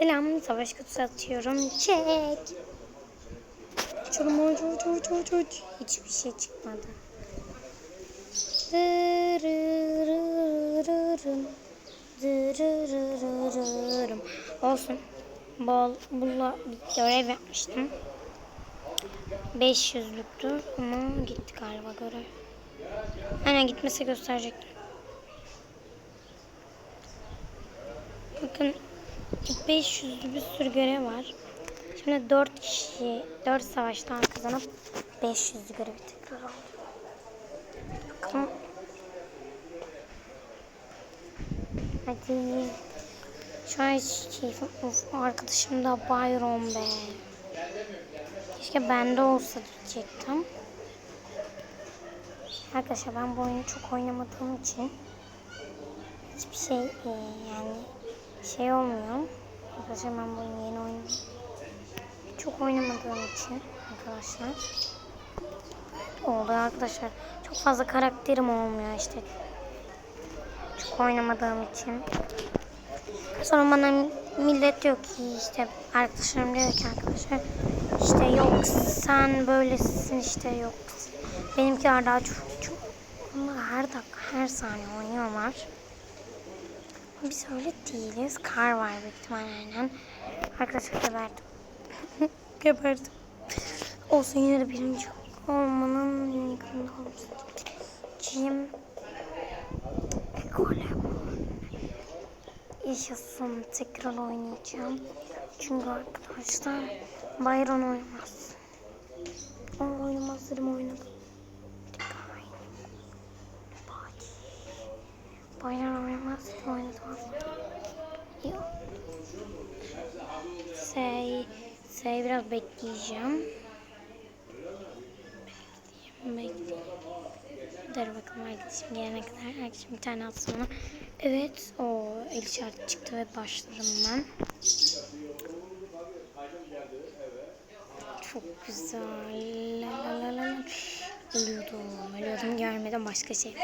Selam. Savaş kutusu atıyorum. Çek. Açıyorum. Uç, uç, uç, uç, uç. Hiçbir şey çıkmadı. Olsun. Bol, bir görev yapmıştım. 500'lüktü ama gitti galiba görev. Aynen gitmese gösterecektim. Bakın 500'lü bir sürü görev var. Şimdi 4 kişi 4 savaştan kazanıp 500'lü görevi tekrar aldım. Hadi. Şu an hiç keyfim. Of arkadaşım da Byron be. Keşke bende olsa diyecektim. Arkadaşlar ben bu oyunu çok oynamadığım için hiçbir şey e, yani şey olmuyor. Arkadaşlar ben bu oyunu yeni oynuyorum. Çok oynamadığım için arkadaşlar. Oldu arkadaşlar. Çok fazla karakterim olmuyor işte. Çok oynamadığım için. Sonra bana millet diyor ki işte arkadaşlarım diyor ki arkadaşlar işte yok sen böylesin işte yok. Benimkiler daha çok çok her dakika her saniye oynuyorlar. Biz öyle değiliz. Kar var büyük ihtimalle aynen. Arkadaşlar geberdim. geberdim. Olsun yine de birinci olmanın yakında olması. Cim. Golem. Yaşasın. Tekrar oynayacağım. Çünkü arkadaşlar Bayron oynamaz. O oynamaz dedim oynadım. Bayron oynamaz oynadım. Yok. Say, say biraz bekleyeceğim. Bekleyeyim, bekleyeyim. Dur bakalım arkadaşım gelene kadar. Arkadaşım bir tane atsın bana. Evet, o el işareti çıktı ve başladım ben. Çok güzel. La la la la. Ölüyordum, ölüyordum. Görmedim başka şey.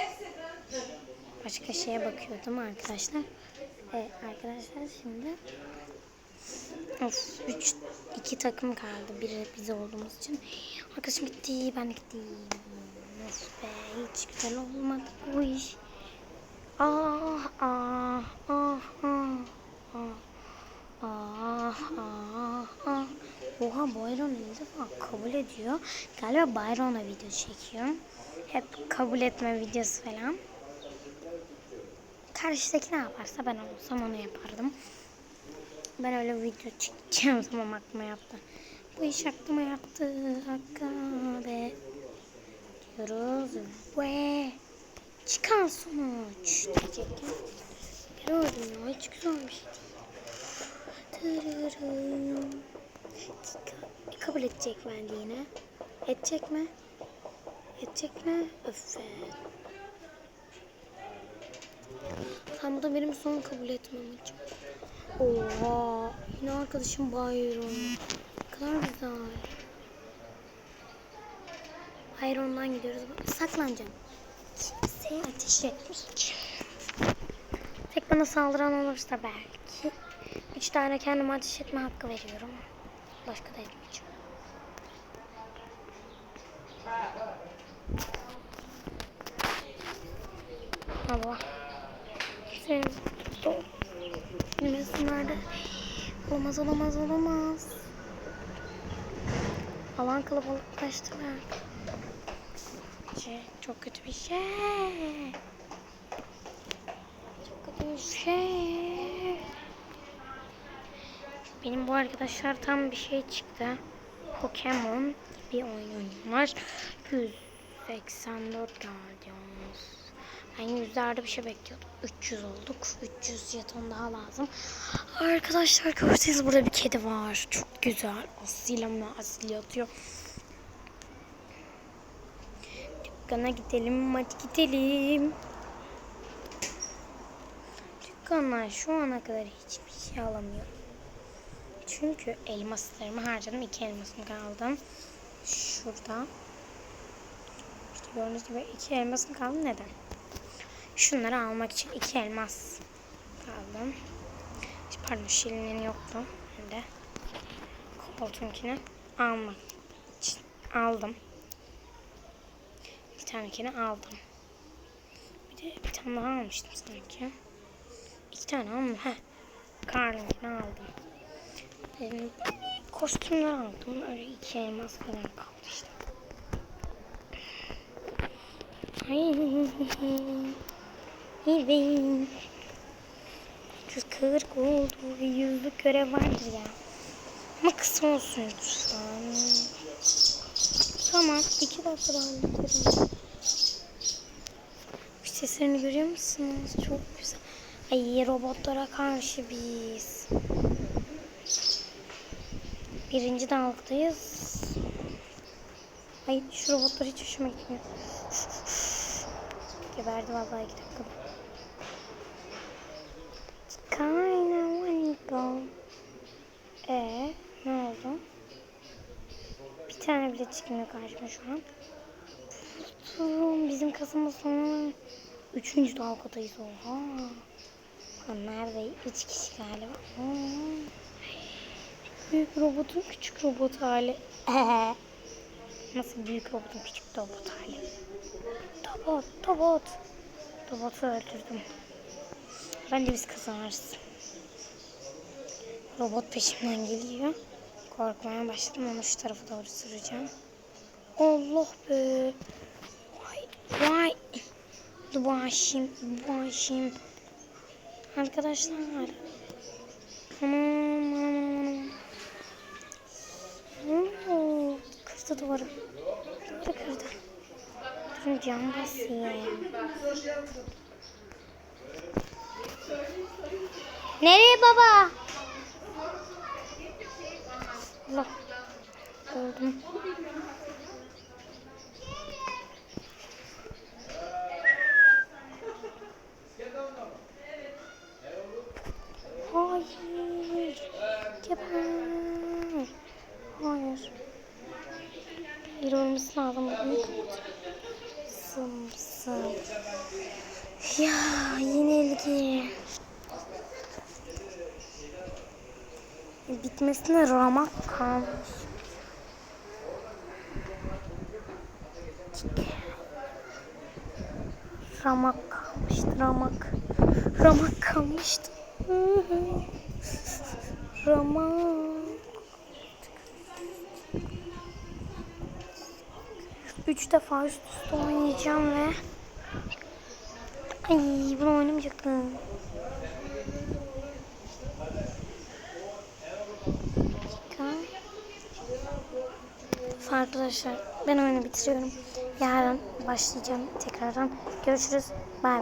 Başka şeye bakıyordum arkadaşlar. Evet arkadaşlar şimdi Of, üç, iki takım kaldı. Biri biz olduğumuz için. Arkadaşım gitti, ben gittim. Of be, hiç güzel olmadı bu iş. Ah, ah, ah, ah, ah. Ah, ah. Oha Byron ilk defa kabul ediyor. Galiba Byron'a video çekiyor. Hep kabul etme videosu falan. Karşıdaki ne yaparsa ben olsam onu yapardım. Ben öyle video çekeceğim zaman aklıma yaptı. Bu iş aklıma yattı. Hakka be. Diyoruz ve çıkan sonuç diyecekken. Gördüm ya hiç güzel bir şey değil. Kabul edecek bence yine. Edecek mi? Edecek mi? Öf. Be. Tam bu da benim son kabul etmem için. Oha. Yine arkadaşım Byron. Ne kadar güzel. Byron'dan gidiyoruz. Saklanacağım. Kimseye ateş etmeyeceğim. Tek bana saldıran olursa belki. Üç tane kendime ateş etme hakkı veriyorum. Başka da etmeyeceğim. Olamaz olamaz olamaz. Alan kalabalıklaştı ben. Şey, çok kötü bir şey. Çok kötü bir şey. Benim bu arkadaşlar tam bir şey çıktı. Pokemon bir oyun oynuyorlar. 184 Guardians. Ben yüzlerde bir şey bekliyordum. 300 olduk. 300 jeton daha lazım. Arkadaşlar görseniz burada bir kedi var. Çok güzel. Asil ama asil yatıyor. Dükkana gidelim. Hadi gidelim. Dükkanlar şu ana kadar hiçbir şey alamıyor. Çünkü elmaslarımı harcadım. İki elmasım kaldı. Şurada. İşte gördüğünüz gibi iki elmasım kaldı. Neden? Şunları almak için iki elmas kaldı. Pardon şilinin yoktu. Hem de koltuğunkini almak için aldım. Bir tanekini aldım. Bir de bir tane daha almıştım sanki. İki tane aldım. Heh. Karlınkini aldım. Benim kostümler aldım. Öyle iki elmas falan kaldı işte. Ay. Evet. 340 oldu. Bir yüzlük görev vardır ya. Ama kısa olsun lütfen. Tamam. iki dakikada hallederim. Bir seslerini görüyor musunuz? Çok güzel. Ay robotlara karşı biz. Birinci dalgdayız. Ay şu robotlar hiç hoşuma gitmiyor. Geberdi vallahi iki dakikada. Kinda wanna go. Ee, ne oldu? Bir tane bile çıkmıyor karşıma şu an. Durun, bizim Kasım sonu üçüncü dalgadayız. Oha. Lan Nerede? Üç kişi galiba. Aa. Büyük robotun küçük robot hali. Nasıl büyük robotun küçük robot hali? Robot, robot. Robotu öldürdüm. Bence biz kazanırız. Robot peşimden geliyor. Korkmaya başladım onu şu tarafa doğru süreceğim. Allah be. Vay vay. Dubaşim, dubaşim. Arkadaşlar. Anam, anam. Oo, Kırdı duvarı. Duvarı kırdı. Durun cam basayım. Nereye baba? Allah. Öldüm. Hayır. Geber. Hayır. Ölmesi lazım. Bunu. Ya yenilgi. Bitmesine ramak kalmış. Ramak kalmıştı ramak. Ramak kalmıştı. Ramak. Üç defa üst üste oynayacağım ve Ay bunu oynamayacaktım. Arkadaşlar ben oyunu bitiriyorum. Yarın başlayacağım tekrardan. Görüşürüz.